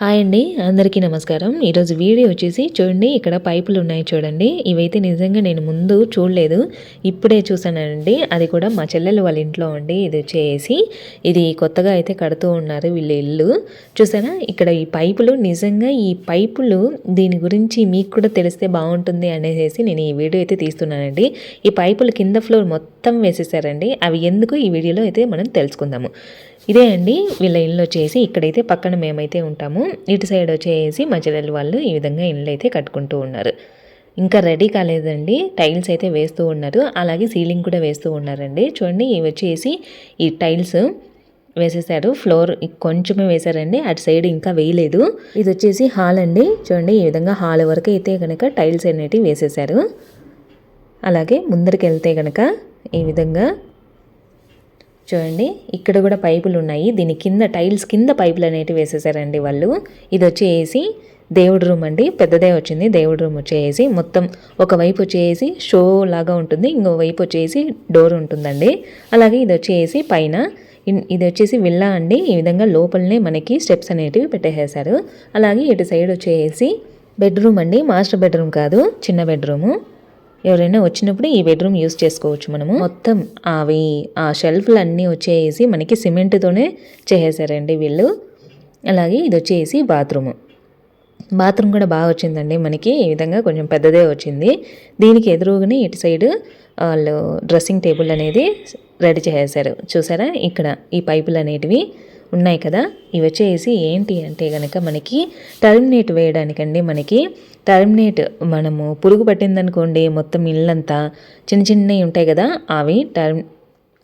Hi అండి అందరికీ నమస్కారం. ఈరోజు వీడియో వచ్చేసి చూడండి ఇక్కడ పైపులు ఉన్నాయి చూడండి. ఇవైతే నిజంగా నేను ముందు చూడలేదు ఇప్పుడే చూసానండి అది కూడా మా చెల్లెలు వాళ్ళ ఇంట్లో అండి ఇది వచ్చేసి ఇది కొత్తగా అయితే కడుతూ ఉన్నారు వీళ్ళ ఇల్లు. చూసారా? ఇక్కడ ఈ పైపులు నిజంగా ఈ పైపులు దీని గురించి మీకు కూడా తెలిస్తే బాగుంటుంది అనేసి నేను ఈ వీడియో అయితే తీస్తున్నానండి. ఈ పైపులు కింద ఫ్లోర్ మొత్తం వేసేసారండి. అవి ఎందుకు? ఈ వీడియోలో అయితే మనం తెలుసుకుందాము. ఇదే అండి వీళ్ళ ఇల్లు వచ్చేసి ఇక్కడైతే పక్కన మేమైతే ఉంటాము. ఇటు సైడ్ వచ్చేసి మా చెల్లెలు వాళ్ళు ఈ విధంగా ఇల్లు అయితే కట్టుకుంటూ ఉన్నారు. ఇంకా రెడీ కాలేదండి. టైల్స్ అయితే వేస్తూ ఉన్నారు. అలాగే సీలింగ్ కూడా వేస్తూ ఉన్నారండి. చూడండి ఇవి వచ్చేసి ఈ టైల్స్ వేసేసారు. ఫ్లోర్ కొంచెమే వేశారండి. అటు సైడ్ ఇంకా వేయలేదు. ఇది వచ్చేసి హాల్ అండి. చూడండి ఈ విధంగా హాల్ వరకు అయితే కనుక టైల్స్ అనేటివి వేసేసారు. అలాగే ముందరికి వెళ్తే కనుక ఈ విధంగా చూడండి ఇక్కడ కూడా పైపులు ఉన్నాయి. దీని కింద టైల్స్ కింద పైపులు అనేటివి వేసేసారండి వాళ్ళు. ఇది వచ్చేసి దేవుడి రూమ్ అండి. పెద్దదే వచ్చింది. దేవుడి రూమ్ వచ్చేసి మొత్తం ఒకవైపు వచ్చేసి షో లాగా ఉంటుంది. ఇంకో వైపు వచ్చేసి డోర్ ఉంటుందండి. అలాగే ఇది వచ్చేసి పైన ఇది వచ్చేసి విల్లా అండి. ఈ విధంగా లోపలనే మనకి స్టెప్స్ అనేటివి పెట్టేసేసారు అలాగే ఇటు సైడ్ వచ్చేసి బెడ్రూమ్ అండి. మాస్టర్ బెడ్రూమ్ కాదు చిన్న బెడ్రూము. ఎవరైనా వచ్చినప్పుడు ఈ బెడ్రూమ్ యూస్ చేసుకోవచ్చు మనము. మొత్తం అవి ఆ షెల్ఫ్లు అన్నీ వచ్చేసి మనకి సిమెంట్తోనే చేసేసారండి వీళ్ళు. అలాగే ఇది వచ్చేసి బాత్రూమ్. బాత్రూమ్ కూడా బాగా వచ్చిందండి. మనకి ఈ విధంగా కొంచెం పెద్దదే వచ్చింది. దీనికి ఎదురుగానే ఇటు సైడ్ వాళ్ళు డ్రెస్సింగ్ టేబుల్ అనేది రెడీ చేసేసారు. చూసారా? ఇక్కడ ఈ పైపులు అనేటివి. ఉన్నాయి కదా? ఇవి వచ్చేసి ఏంటి అంటే కనుక మనకి టర్మినేట్ వేయడానికండి మనకి. టర్మినేట్ మనము పురుగు పట్టిందనుకోండి మొత్తం ఇల్లంతా చిన్న చిన్నవి ఉంటాయి కదా? అవి టర్మ్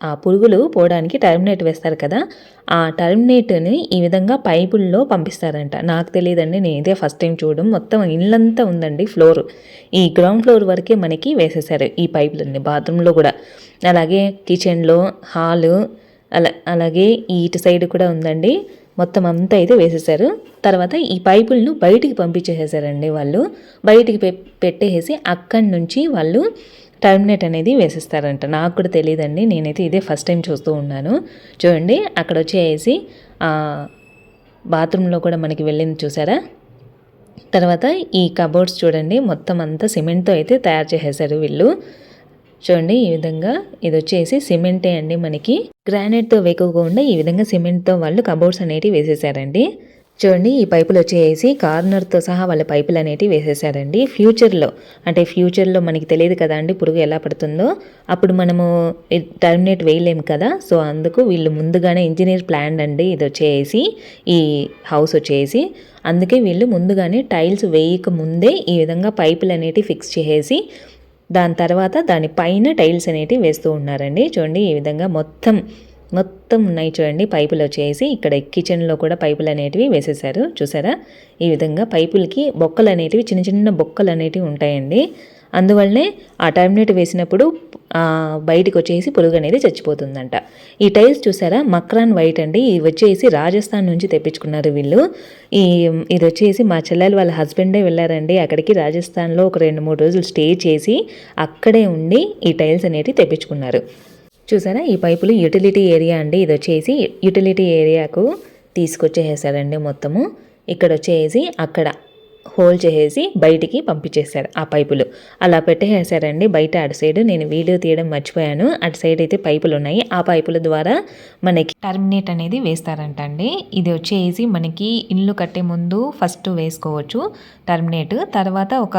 ఆ పురుగులు పోవడానికి టర్మినేట్ వేస్తారు కదా? ఆ టర్మినేట్ని ఈ విధంగా పైపుల్లో పంపిస్తారంట. నాకు తెలియదండి నేను ఇదే ఫస్ట్ టైం చూడడం. మొత్తం ఇల్లంతా ఉందండి ఫ్లోర్. ఈ గ్రౌండ్ ఫ్లోర్ వరకే మనకి వేసేసారు ఈ పైపులన్నీ బాత్రూంలో కూడా. అలాగే కిచెన్లో హాలు అలా అలాగే ఈ ఇటు సైడ్ కూడా ఉందండి. మొత్తం అంతా అయితే వేసేసారు తర్వాత ఈ పైపులను బయటికి పంపించేసేసారండి వాళ్ళు. బయటికి పెట్టేసి అక్కడి నుంచి వాళ్ళు టర్మినేట్ అనేది వేసేస్తారంట. నాకు కూడా తెలియదండి. నేనైతే ఇదే ఫస్ట్ టైం చూస్తూ ఉన్నాను. చూడండి అక్కడ వచ్చేసి బాత్రూంలో కూడా మనకి వెళ్ళింది చూసారా? తర్వాత ఈ కబోర్డ్స్ చూడండి మొత్తం అంతా సిమెంట్తో అయితే తయారు చేసేసారు వీళ్ళు. చూడండి ఈ విధంగా ఇది వచ్చేసి సిమెంటే అండి మనకి. గ్రానైట్తో వేయకుండా ఈ విధంగా సిమెంట్తో వాళ్ళు కబోర్డ్స్ అనేటివి వేసేసారండి. చూడండి ఈ పైపులు వచ్చేసి కార్నర్తో సహా వాళ్ళ పైపులు అనేటివి వేసేసారండి. ఫ్యూచర్లో అంటే ఫ్యూచర్లో మనకి తెలియదు కదా అండి పురుగు ఎలా పడుతుందో. అప్పుడు మనము టర్మినేట్ వేయలేము కదా సో అందుకు వీళ్ళు ముందుగానే ఇంజనీర్ ప్లాన్ అండి ఇది వచ్చేసి ఈ హౌస్ వచ్చేసి. అందుకే వీళ్ళు ముందుగానే టైల్స్ వేయక ముందే ఈ విధంగా పైపులు అనేటివి ఫిక్స్ చేసేసి దాని తర్వాత దానిపైన టైల్స్ అనేటివి వేస్తూ ఉన్నారండి. చూడండి ఈ విధంగా మొత్తం మొత్తం ఉన్నాయి చూడండి పైపులు వచ్చేసి. ఇక్కడ కిచెన్లో కూడా పైపులు అనేటివి వేసేసారు చూసారా? ఈ విధంగా పైపులకి బొక్కలు అనేటివి చిన్న చిన్న బొక్కలు అనేటివి ఉంటాయండి. అందువల్లనే ఆ టర్మినేట్ వేసినప్పుడు బయటికి వచ్చేసి పురుగు అనేది చచ్చిపోతుందంట. ఈ టైల్స్ చూసారా? మక్రాన్ వైట్ అండి. ఇవి వచ్చేసి రాజస్థాన్ నుంచి తెప్పించుకున్నారు వీళ్ళు. ఈ ఇది వచ్చేసి మా చెల్లెలు వాళ్ళ హస్బెండే వెళ్ళారండి. అక్కడికి రాజస్థాన్లో ఒక రెండు మూడు రోజులు స్టే చేసి అక్కడే ఉండి ఈ టైల్స్ అనేటివి తెప్పించుకున్నారు. చూసారా? ఈ పైపులు యూటిలిటీ ఏరియా అండి. ఇది వచ్చేసి యూటిలిటీ ఏరియాకు తీసుకొచ్చేసారండి మొత్తము. ఇక్కడ వచ్చేసి అక్కడ హోల్ చేసేసి బయటికి పంపించేశారు ఆ పైపులు. అలా పెట్టేసారండి బయట అటు సైడ్ నేను వీడియో తీయడం మర్చిపోయాను. అటు సైడ్ అయితే పైపులు ఉన్నాయి. ఆ పైపుల ద్వారా మనకి టర్మినేట్ అనేది వేస్తారంట అండి ఇది వచ్చేసి మనకి ఇల్లు కట్టే ముందు ఫస్ట్ వేసుకోవచ్చు టర్మినేట్. తర్వాత ఒక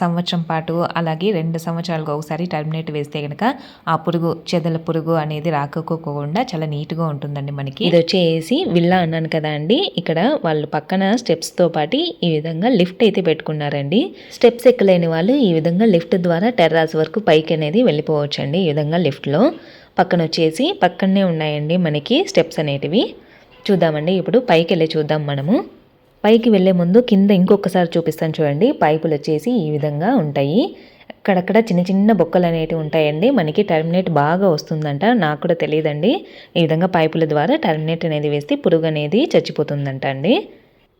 సంవత్సరం పాటు అలాగే రెండు సంవత్సరాలకు ఒకసారి టర్మినేట్ వేస్తే కనుక ఆ పురుగు చెదల పురుగు అనేది రాకపోకుండా చాలా నీట్గా ఉంటుందండి మనకి. ఇది వచ్చేసి విల్లా అన్నాను కదా అండి. ఇక్కడ వాళ్ళు పక్కన స్టెప్స్తో పాటు ఈ విధంగా లిఫ్ట్ అయితే పెట్టుకున్నారండి. స్టెప్స్ ఎక్కలేని వాళ్ళు ఈ విధంగా లిఫ్ట్ ద్వారా టెర్రాస్ వరకు పైకి అనేది వెళ్ళిపోవచ్చు అండి ఈ విధంగా లిఫ్ట్లో పక్కన వచ్చేసి పక్కనే ఉన్నాయండి మనకి స్టెప్స్ అనేటివి. చూద్దామండి ఇప్పుడు పైకి వెళ్ళి చూద్దాం మనము. పైకి వెళ్ళే ముందు కింద ఇంకొకసారి చూపిస్తాను చూడండి. పైపులు వచ్చేసి ఈ విధంగా ఉంటాయి. అక్కడక్కడ చిన్న చిన్న బొక్కలు అనేవి ఉంటాయండి. మనకి టర్మినేట్ బాగా వస్తుందంట. నాకు కూడా తెలియదండి. ఈ విధంగా పైపుల ద్వారా టర్మినేట్ అనేది వేస్తే పురుగు అనేది చచ్చిపోతుందంట అండి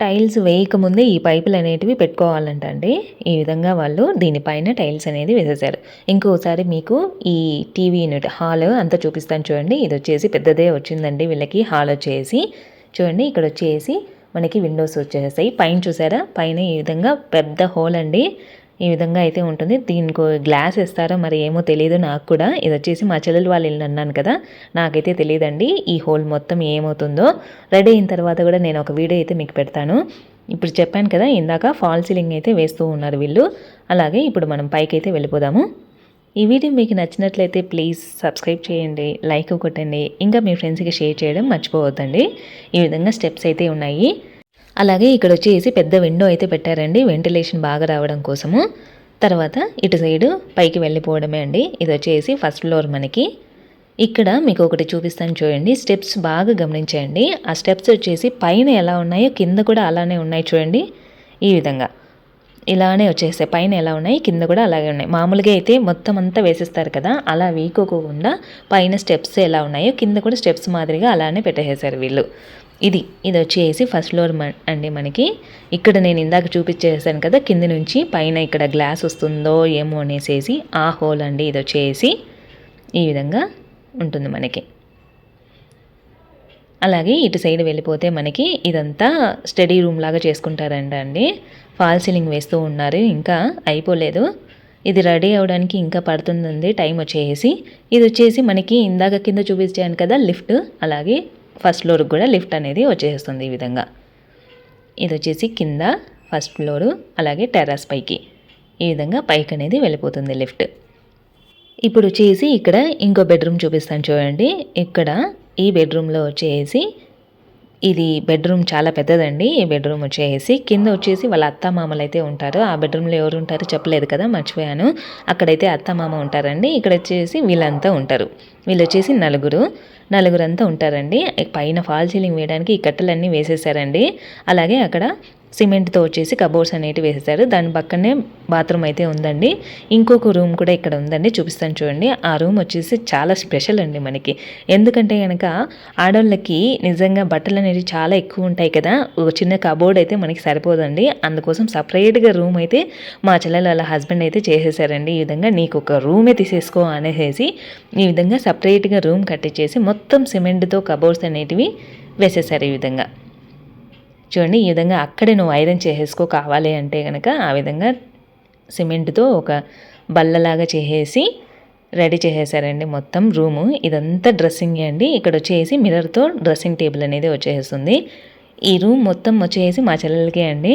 టైల్స్ వేయకముందే ఈ పైపులు అనేటివి పెట్టుకోవాలంట అండి ఈ విధంగా వాళ్ళు దీనిపైన టైల్స్ అనేది వేసేసారు ఇంకోసారి మీకు ఈ టీవీ యూనిట్ హాల్ అంతా చూపిస్తాను చూడండి. ఇది వచ్చేసి పెద్దదే వచ్చిందండి వీళ్ళకి హాల్ వచ్చేసి. చూడండి ఇక్కడ వచ్చేసి మనకి విండోస్ వచ్చేస్తాయి పైన చూసారా? పైన ఈ విధంగా పెద్ద హోల్ అండి. ఈ విధంగా అయితే ఉంటుంది. దీనికి గ్లాస్ ఇస్తారో మరి ఏమో తెలియదు నాకు కూడా. ఇది వచ్చేసి మా చెల్లెలు వాళ్ళు ఇల్లు అన్నాను కదా. నాకైతే తెలియదండి ఈ హోల్ మొత్తం ఏమవుతుందో. రెడీ అయిన తర్వాత కూడా నేను ఒక వీడియో అయితే మీకు పెడతాను. ఇప్పుడు చెప్పాను కదా ఇందాక ఫాల్ సీలింగ్ అయితే వేస్తూ ఉన్నారు వీళ్ళు. అలాగే ఇప్పుడు మనం పైకి అయితే వెళ్ళిపోదాము. ఈ వీడియో మీకు నచ్చినట్లయితే ప్లీజ్ సబ్స్క్రైబ్ చేయండి లైక్ కొట్టండి. ఇంకా మీ ఫ్రెండ్స్కి షేర్ చేయడం మర్చిపోవద్దండి. ఈ విధంగా స్టెప్స్ అయితే ఉన్నాయి. అలాగే ఇక్కడ వచ్చేసి పెద్ద విండో అయితే పెట్టారండి. వెంటిలేషన్ బాగా రావడం కోసము. తర్వాత ఇటు సైడు పైకి వెళ్ళిపోవడమే అండి. ఇది వచ్చేసి ఫస్ట్ ఫ్లోర్ మనకి. ఇక్కడ మీకు ఒకటి చూపిస్తాను చూడండి. స్టెప్స్ బాగా గమనించండి. ఆ స్టెప్స్ వచ్చేసి పైన ఎలా ఉన్నాయో కింద కూడా అలానే ఉన్నాయి చూడండి. ఈ విధంగా. ఇలానే వచ్చేసాయి పైన ఎలా ఉన్నాయి కింద కూడా అలాగే ఉన్నాయి. మామూలుగా అయితే మొత్తం అంతా వేసేస్తారు కదా అలా వీకోకుండా పైన స్టెప్స్ ఎలా ఉన్నాయో కింద కూడా స్టెప్స్ మాదిరిగా అలానే పెట్టేసేసారు వీళ్ళు. ఇది ఇది వచ్చేసి ఫస్ట్ ఫ్లోర్ అండి మనకి. ఇక్కడ నేను ఇందాక చూపించేసాను కదా కింద నుంచి పైన ఇక్కడ గ్లాస్ వస్తుందో ఏమో అనేసేసి ఆ హోల్ అండి ఇది వచ్చేసి. ఈ విధంగా ఉంటుంది మనకి. అలాగే ఇటు సైడ్ వెళ్ళిపోతే మనకి ఇదంతా స్టడీ రూమ్ లాగా చేసుకుంటారంట అండి. ఫాల్ సీలింగ్ వేస్తూ ఉన్నారు ఇంకా అయిపోలేదు. ఇది రెడీ అవడానికి ఇంకా పడుతుందండి టైం వచ్చేసి. ఇది వచ్చేసి మనకి ఇందాక కింద చూపించాను కదా లిఫ్ట్ అలాగే ఫస్ట్ ఫ్లోర్కి కూడా లిఫ్ట్ అనేది వచ్చేస్తుంది ఈ విధంగా. ఇది వచ్చేసి కింద ఫస్ట్ ఫ్లోరు అలాగే టెర్రస్ పైకి. ఈ విధంగా పైకి అనేది వెళ్ళిపోతుంది లిఫ్ట్. ఇప్పుడు వచ్చేసి ఇక్కడ ఇంకో బెడ్రూమ్ చూపిస్తాను చూడండి. ఇక్కడ ఈ బెడ్రూమ్లో వచ్చేసి ఇది బెడ్రూమ్ చాలా పెద్దదండి. ఈ బెడ్రూమ్ వచ్చేసి కింద వచ్చేసి వాళ్ళ అత్త మామలు అయితే ఉంటారు. ఆ బెడ్రూమ్లో ఎవరు ఉంటారో చెప్పలేదు కదా మర్చిపోయాను. అక్కడైతే అత్త మామ ఉంటారండి. ఇక్కడ వచ్చేసి వీళ్ళంతా ఉంటారు. వీళ్ళు వచ్చేసి నలుగురు. నలుగురంతా ఉంటారండి. పైన ఫాల్ సీలింగ్ వేయడానికి ఈ కట్టెలన్నీ వేసేసారండి. అలాగే అక్కడ సిమెంట్తో వచ్చేసి కబోర్డ్స్ అనేటివి వేసేసారు. దాని పక్కనే బాత్రూమ్ అయితే ఉందండి. ఇంకొక రూమ్ కూడా ఇక్కడ ఉందండి. చూపిస్తాను చూడండి. ఆ రూమ్ వచ్చేసి చాలా స్పెషల్ అండి మనకి. ఎందుకంటే కనుక ఆడవాళ్ళకి నిజంగా బట్టలు అనేవి చాలా ఎక్కువ ఉంటాయి కదా. ఒక చిన్న కబోర్డ్ అయితే మనకి సరిపోదండి. అందుకోసం సపరేట్గా రూమ్ అయితే మా చెల్లెలు వాళ్ళ హస్బెండ్ అయితే చేసేసారండి. ఈ విధంగా నీకు ఒక రూమే తీసేసుకో అనేసి ఈ విధంగా సపరేట్గా రూమ్ కట్టించేసి మొత్తం సిమెంట్తో కబోర్డ్స్ అనేటివి వేసేసారు ఈ విధంగా. చూడండి ఈ విధంగా అక్కడే నువ్వు ఐరన్ చేసేసుకో కావాలి అంటే కనుక ఆ విధంగా సిమెంట్తో ఒక బల్లలాగా చేసేసి రెడీ చేసేసారండి మొత్తం రూము. ఇదంతా డ్రెస్సింగ్ అండి. ఇక్కడ వచ్చేసి మిర్రర్తో డ్రెస్సింగ్ టేబుల్ అనేది వచ్చేస్తుంది. ఈ రూమ్ మొత్తం వచ్చేసి మా చెల్లెలకే అండి.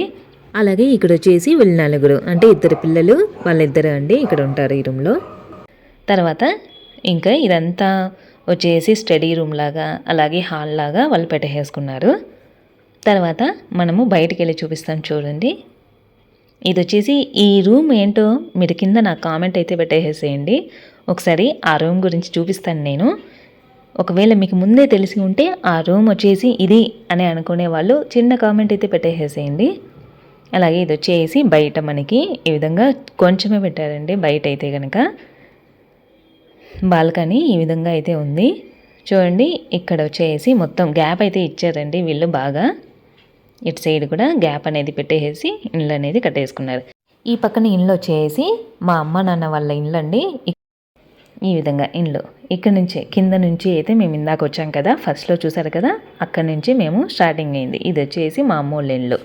అలాగే ఇక్కడ వచ్చేసి వీళ్ళు నలుగురు అంటే ఇద్దరు పిల్లలు వాళ్ళిద్దరు అండి ఇక్కడ ఉంటారు ఈ రూమ్లో. తర్వాత ఇంకా ఇదంతా వచ్చేసి స్టడీ రూమ్ లాగా అలాగే హాల్ లాగా వాళ్ళు పెట్టేసుకున్నారు తర్వాత మనము బయటికి వెళ్ళి చూపిస్తాం చూడండి. ఇది వచ్చేసి ఈ రూమ్ ఏంటో మీరు కింద నా కామెంట్ అయితే పెట్టేసేయండి. ఒకసారి ఆ రూమ్ గురించి చూపిస్తాను నేను. ఒకవేళ మీకు ముందే తెలిసి ఉంటే ఆ రూమ్ వచ్చేసి ఇది అని అనుకునే వాళ్ళు చిన్న కామెంట్ అయితే పెట్టేసేయండి. అలాగే ఇది వచ్చేసి బయట మనకి ఈ విధంగా కొంచెమే పెట్టారండి బయట అయితే కనుక బాల్కనీ ఈ విధంగా అయితే ఉంది. చూడండి ఇక్కడ వచ్చేసి మొత్తం గ్యాప్ అయితే ఇచ్చారండి వీళ్ళు బాగా. ఇటు సైడ్ కూడా గ్యాప్ అనేది పెట్టేసి ఇండ్లు అనేది కట్టేసుకున్నారు. ఈ పక్కన ఇండ్లు వచ్చేసి మా అమ్మ నాన్న వాళ్ళ ఇండ్లు అండి. ఈ విధంగా ఇండ్లు. ఇక్కడ నుంచే కింద నుంచి అయితే మేము ఇందాక వచ్చాం కదా ఫస్ట్లో చూసారు కదా అక్కడ నుంచి మేము స్టార్టింగ్ అయింది. ఇది వచ్చేసి మా అమ్మోళ్ళ ఇండ్లు.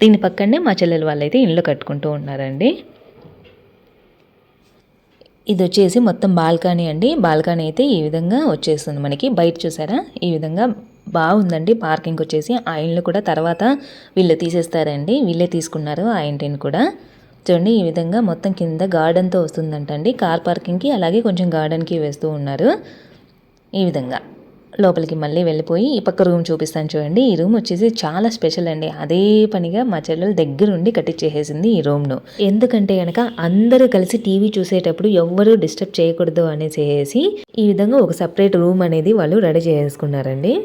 దీని పక్కనే మా చెల్లెలు వాళ్ళు అయితే ఇండ్లు కట్టుకుంటూ ఉన్నారండి. ఇది వచ్చేసి మొత్తం బాల్కనీ అండి. బాల్కనీ అయితే ఈ విధంగా వచ్చేస్తుంది మనకి. బయట చూసారా? ఈ విధంగా బాగుందండి. పార్కింగ్ వచ్చేసి ఆ ఇండ్లు కూడా తర్వాత వీళ్ళు తీసేస్తారండి. వీళ్ళే తీసుకున్నారు ఆ ఇంటిని కూడా. చూడండి ఈ విధంగా మొత్తం కింద గార్డెన్తో వస్తుందంటండి. కార్ పార్కింగ్కి అలాగే కొంచెం గార్డెన్కి వేస్తూ ఉన్నారు. ఈ విధంగా లోపలికి మళ్ళీ వెళ్ళిపోయి ఈ పక్క రూమ్ చూపిస్తాను చూడండి. ఈ రూమ్ వచ్చేసి చాలా స్పెషల్ అండి. అదే పనిగా మా చెల్లెలు దగ్గరుండి కట్టించేసేసింది ఈ రూమ్ను. ఎందుకంటే కనుక అందరూ కలిసి టీవీ చూసేటప్పుడు ఎవ్వరూ డిస్టర్బ్ చేయకూడదు అనేసి ఈ విధంగా ఒక సపరేట్ రూమ్ అనేది వాళ్ళు రెడీ చేసుకున్నారండి.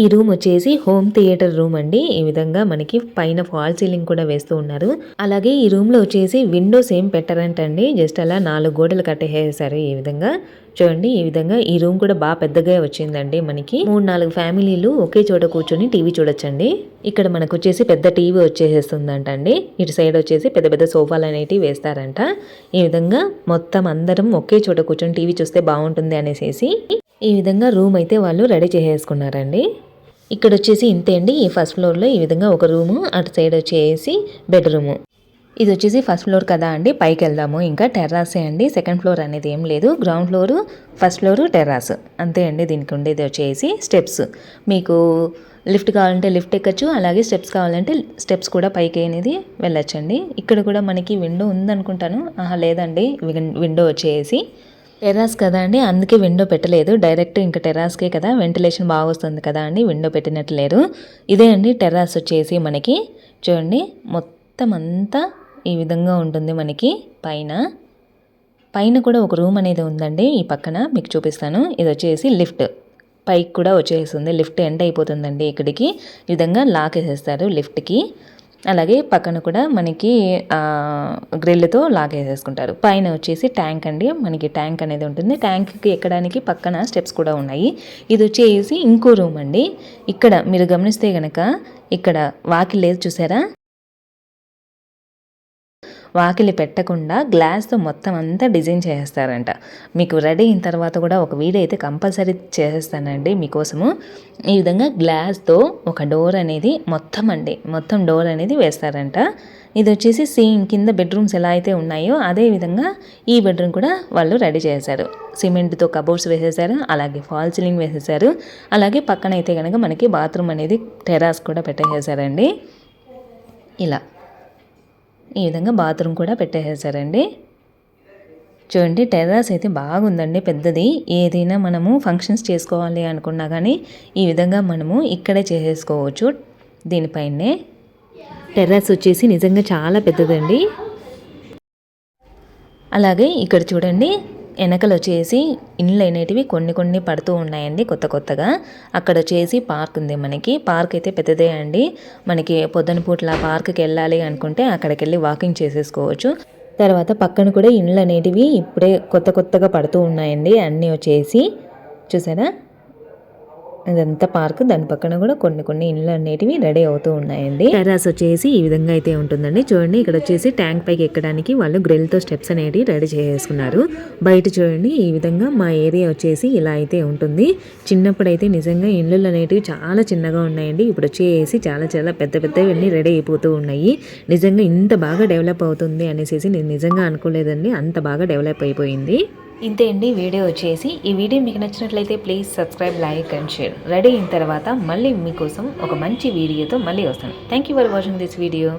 ఈ రూమ్ వచ్చేసి హోమ్ థియేటర్ రూమ్ అండి. ఈ విధంగా మనకి పైన ఫాల్ సీలింగ్ కూడా వేస్తూ ఉన్నారు. అలాగే ఈ రూమ్లో వచ్చేసి విండోస్ ఏం పెట్టారంటండి జస్ట్ అలా నాలుగు గోడలు కట్టేసారు ఈ విధంగా. చూడండి ఈ విధంగా ఈ రూమ్ కూడా బాగా పెద్దగా వచ్చిందండి మనకి. మూడు నాలుగు ఫ్యామిలీలు ఒకే చోట కూర్చొని టీవీ చూడొచ్చండి. ఇక్కడ మనకు వచ్చేసి పెద్ద టీవీ వచ్చేసేస్తుందంట అండి. ఇటు సైడ్ వచ్చేసి పెద్ద పెద్ద సోఫాలు అనేటివి వేస్తారంట. ఈ విధంగా మొత్తం అందరం ఒకే చోట కూర్చొని టీవీ చూస్తే బాగుంటుంది అనేసి ఈ విధంగా రూమ్ అయితే వాళ్ళు రెడీ చేసేసుకున్నారండి. ఇక్కడ వచ్చేసి ఇంతే అండి. ఈ ఫస్ట్ ఫ్లోర్లో ఈ విధంగా ఒక రూము అటు సైడ్ వచ్చేసి బెడ్రూము. ఇది వచ్చేసి ఫస్ట్ ఫ్లోర్ కదా అండి. పైకి వెళ్దాము. ఇంకా టెర్రాసే అండి. సెకండ్ ఫ్లోర్ అనేది ఏం లేదు. Ground floor first floor terrace. అంతే అండి. దీనికి ఉండేది వచ్చేసి స్టెప్స్. మీకు లిఫ్ట్ కావాలంటే లిఫ్ట్ ఎక్కచ్చు. అలాగే స్టెప్స్ కావాలంటే స్టెప్స్ కూడా పైకి అనేది వెళ్ళొచ్చండి. ఇక్కడ కూడా మనకి విండో ఉందనుకుంటాను. ఆహా లేదండి. విండో వచ్చేసి టెర్రాస్ కదా అండి? అందుకే విండో పెట్టలేదు. డైరెక్ట్ ఇంకా టెర్రాస్కే కదా. వెంటిలేషన్ బాగా వస్తుంది కదా అండి. విండో పెట్టినట్టు లేరు. ఇదే అండి టెర్రాస్ వచ్చేసి మనకి. చూడండి. మొత్తం అంతా ఈ విధంగా ఉంటుంది మనకి. పైన. పైన కూడా ఒక రూమ్ అనేది ఉందండి ఈ పక్కన. మీకు చూపిస్తాను. ఇది వచ్చేసి లిఫ్ట్. పైకి కూడా వచ్చేస్తుంది. లిఫ్ట్ ఎండ్ అయిపోతుందండి ఇక్కడికి. ఈ విధంగా లాక్ వేసేస్తారు లిఫ్ట్కి. అలాగే పక్కన కూడా మనకి గ్రిల్తో లాగేసేసుకుంటారు. పైన వచ్చేసి ట్యాంక్ అండి. మనకి ట్యాంక్ అనేది ఉంటుంది. ట్యాంక్కి ఎక్కడానికి పక్కన స్టెప్స్ కూడా ఉన్నాయి. ఇది వచ్చేసి ఇంకో రూమ్ అండి. ఇక్కడ మీరు గమనిస్తే గనక ఇక్కడ వాకిల్ లేదు చూసారా? వాకిలి పెట్టకుండా గ్లాస్తో మొత్తం అంతా డిజైన్ చేసేస్తారంట. మీకు రెడీ అయిన తర్వాత కూడా ఒక వీడియో అయితే కంపల్సరీ చేసేస్తానండి మీకోసము. ఈ విధంగా గ్లాస్తో ఒక డోర్ అనేది మొత్తం అండి మొత్తం డోర్ అనేది వేస్తారంట. ఇది వచ్చేసి సేమ్ కింద బెడ్రూమ్స్ ఎలా అయితే ఉన్నాయో అదే విధంగా ఈ బెడ్రూమ్ కూడా వాళ్ళు రెడీ చేశారు. సిమెంట్తో కబోర్డ్స్ వేసేసారు అలాగే ఫాల్ సీలింగ్ వేసేసారు అలాగే పక్కన అయితే కనుక మనకి బాత్రూమ్ అనేది టెరాస్ కూడా పెట్టేసేసారండి ఇలా. ఈ విధంగా బాత్రూమ్ కూడా పెట్టేసేసారండి. చూడండి టెర్రాస్ అయితే బాగుందండి పెద్దది. ఏదైనా మనము ఫంక్షన్స్ చేసుకోవాలి అనుకున్నా కానీ ఈ విధంగా మనము ఇక్కడే చేసేసుకోవచ్చు. దీనిపైనే టెర్రాస్ వచ్చేసి నిజంగా చాలా పెద్దదండి. అలాగే ఇక్కడ చూడండి వెనకలు వచ్చేసి ఇండ్లు అనేటివి కొన్ని కొన్ని పడుతూ ఉన్నాయండి కొత్త కొత్తగా. అక్కడ వచ్చేసి పార్క్ ఉంది మనకి. పార్క్ అయితే పెద్దదే అండి. మనకి పొద్దున పూట్ల పార్క్కి వెళ్ళాలి అనుకుంటే అక్కడికి వెళ్ళి వాకింగ్ చేసేసుకోవచ్చు. తర్వాత పక్కన కూడా ఇండ్లు అనేటివి ఇప్పుడే కొత్త కొత్తగా పడుతూ ఉన్నాయండి. అన్నీ వచ్చేసి చూసారా? ఇదంతా పార్క్ దాని పక్కన కూడా కొన్ని కొన్ని ఇండ్లు అనేటివి రెడీ అవుతూ ఉన్నాయండి. టెరాస్ వచ్చేసి ఈ విధంగా అయితే ఉంటుందండి. చూడండి ఇక్కడ వచ్చేసి ట్యాంక్ పైకి ఎక్కడానికి వాళ్ళు గ్రిల్తో స్టెప్స్ అనేటివి రెడీ చేసుకున్నారు. బయట చూడండి ఈ విధంగా మా ఏరియా వచ్చేసి ఇలా అయితే ఉంటుంది. చిన్నప్పుడు అయితే నిజంగా ఇండ్లు అనేటివి చాలా చిన్నగా ఉన్నాయండి. ఇప్పుడు వచ్చేసి చాలా చాలా పెద్ద పెద్దవి అన్ని రెడీ అయిపోతూ ఉన్నాయి. నిజంగా ఇంత బాగా డెవలప్ అవుతుంది అనేసి నేను నిజంగా అనుకోలేదండి. అంత బాగా డెవలప్ అయిపోయింది. ఇంతే అండి వీడియో వచ్చేసి. ఈ వీడియో మీకు నచ్చినట్లయితే please subscribe like and share. Ready అయిన తర్వాత మళ్ళీ మీకోసం ఒక మంచి వీడియోతో మళ్ళీ వస్తాను. Thank you for watching this video